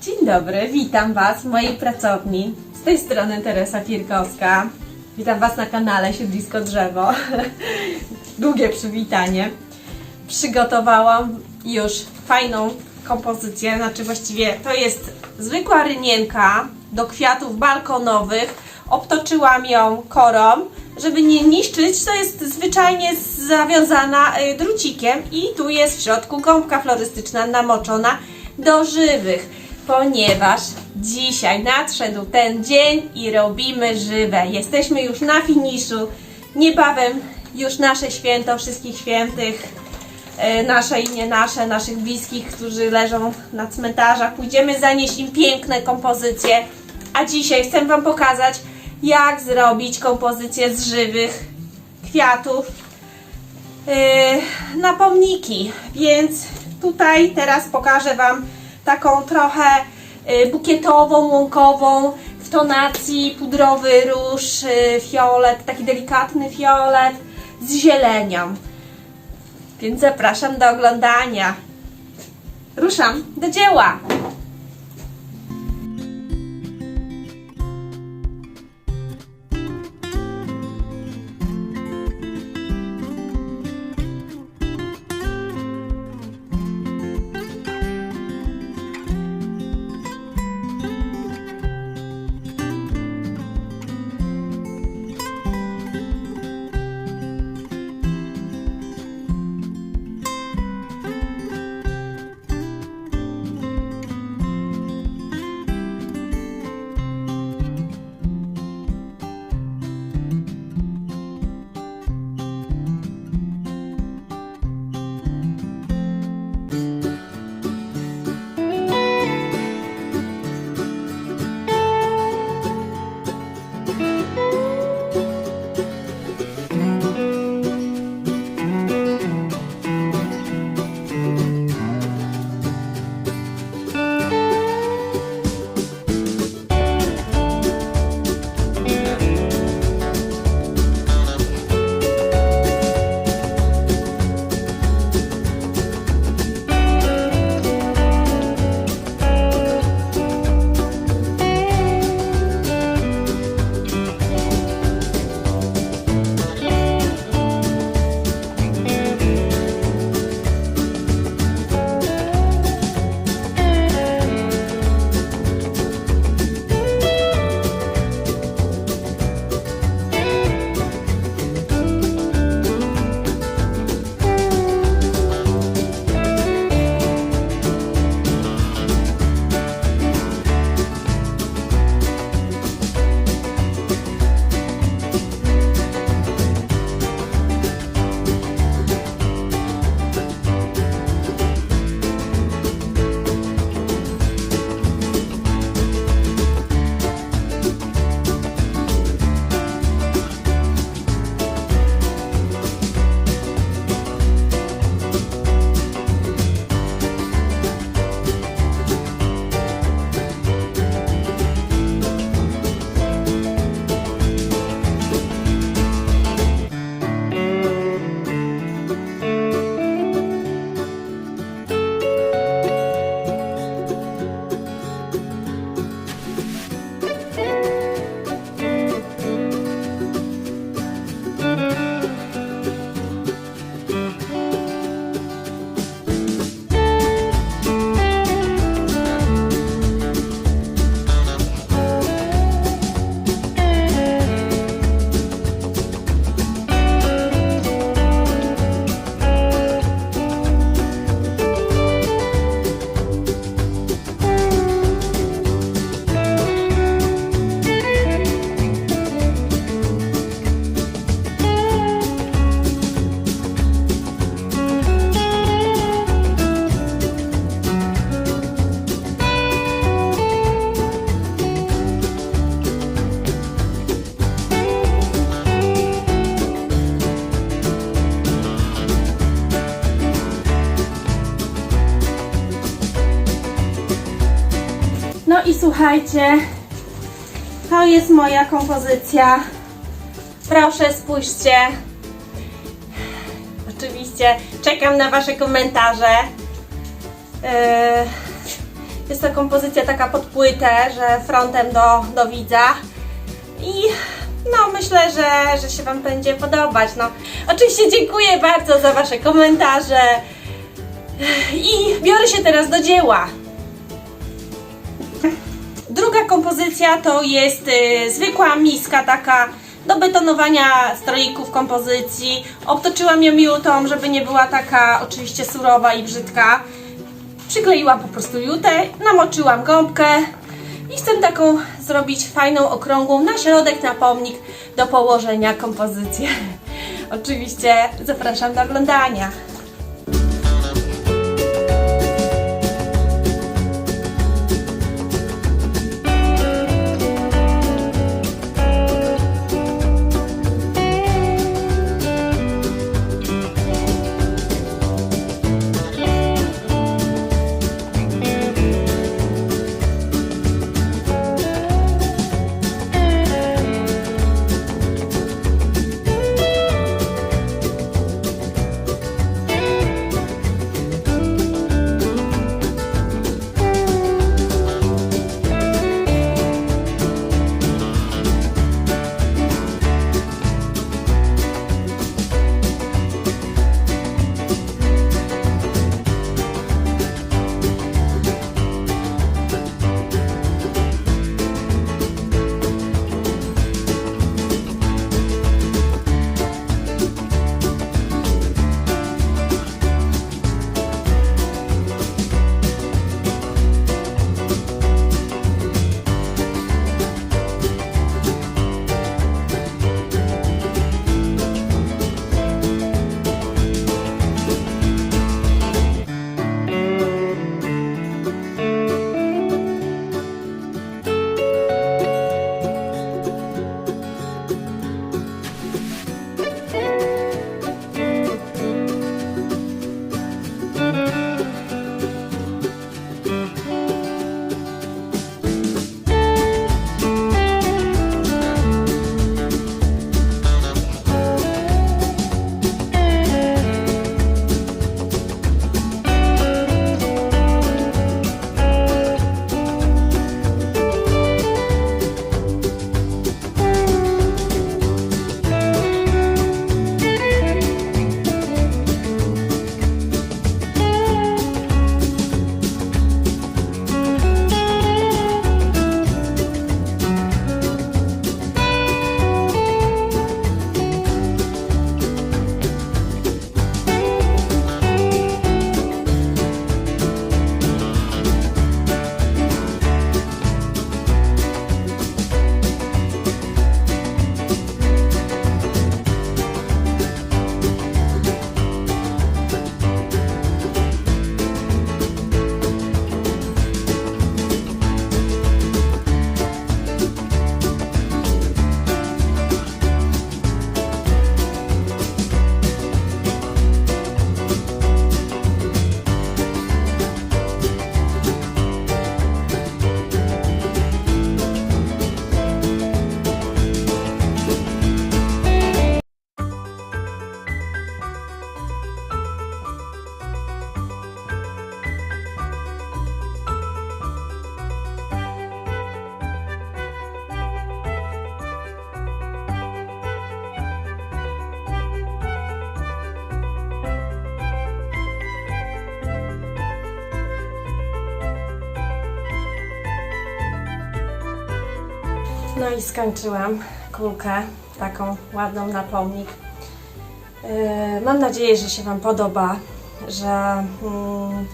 Dzień dobry, witam Was w mojej pracowni. Z tej strony Teresa Firkowska. Witam Was na kanale Siedlisko Drzewo. Długie przywitanie. Przygotowałam już fajną kompozycję, znaczy właściwie to jest zwykła rynienka do kwiatów balkonowych. Obtoczyłam ją korą, żeby nie niszczyć. To jest zwyczajnie zawiązana y, drucikiem i tu jest w środku gąbka florystyczna namoczona do żywych, ponieważ dzisiaj nadszedł ten dzień i robimy żywe. Jesteśmy już na finiszu. Niebawem już nasze święto wszystkich świętych e, nasze i nie nasze, naszych bliskich, którzy leżą na cmentarzach. Pójdziemy zanieść im piękne kompozycje. A dzisiaj chcę Wam pokazać, jak zrobić kompozycję z żywych kwiatów yy, na pomniki. Więc tutaj teraz pokażę Wam taką trochę yy, bukietową, łąkową w tonacji pudrowy róż, yy, fiolet, taki delikatny fiolet z zielenią. Więc zapraszam do oglądania. Ruszam do dzieła. No i słuchajcie, to jest moja kompozycja. Proszę spójrzcie. Oczywiście czekam na Wasze komentarze. Yy, Jest to kompozycja taka pod płytę, że frontem do, do widza. I no myślę, że, że się Wam będzie podobać. No, oczywiście dziękuję bardzo za Wasze komentarze. I biorę się teraz do dzieła. Druga kompozycja to jest y, zwykła miska taka do betonowania stroików kompozycji. Obtoczyłam ją jutą, żeby nie była taka oczywiście surowa i brzydka. Przykleiłam po prostu jutę, namoczyłam gąbkę i chcę taką zrobić fajną, okrągłą na środek, na pomnik do położenia kompozycję. Oczywiście zapraszam do oglądania. No i skończyłam kulkę, taką ładną na pomnik. Yy, Mam nadzieję, że się Wam podoba, że mm,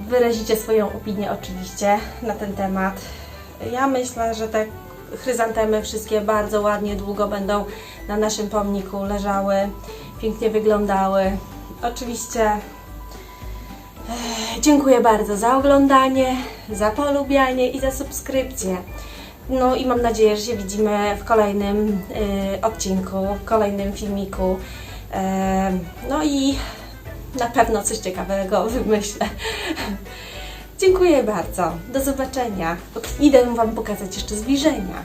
wyrazicie swoją opinię oczywiście na ten temat. Ja myślę, że te chryzantemy wszystkie bardzo ładnie, długo będą na naszym pomniku leżały, pięknie wyglądały. Oczywiście Dziękuję bardzo za oglądanie, za polubianie i za subskrypcję. No i mam nadzieję, że się widzimy w kolejnym y, odcinku, w kolejnym filmiku. Em, no i na pewno coś ciekawego wymyślę. Dziękuję bardzo. Do zobaczenia. Idę Wam pokazać jeszcze zbliżenia.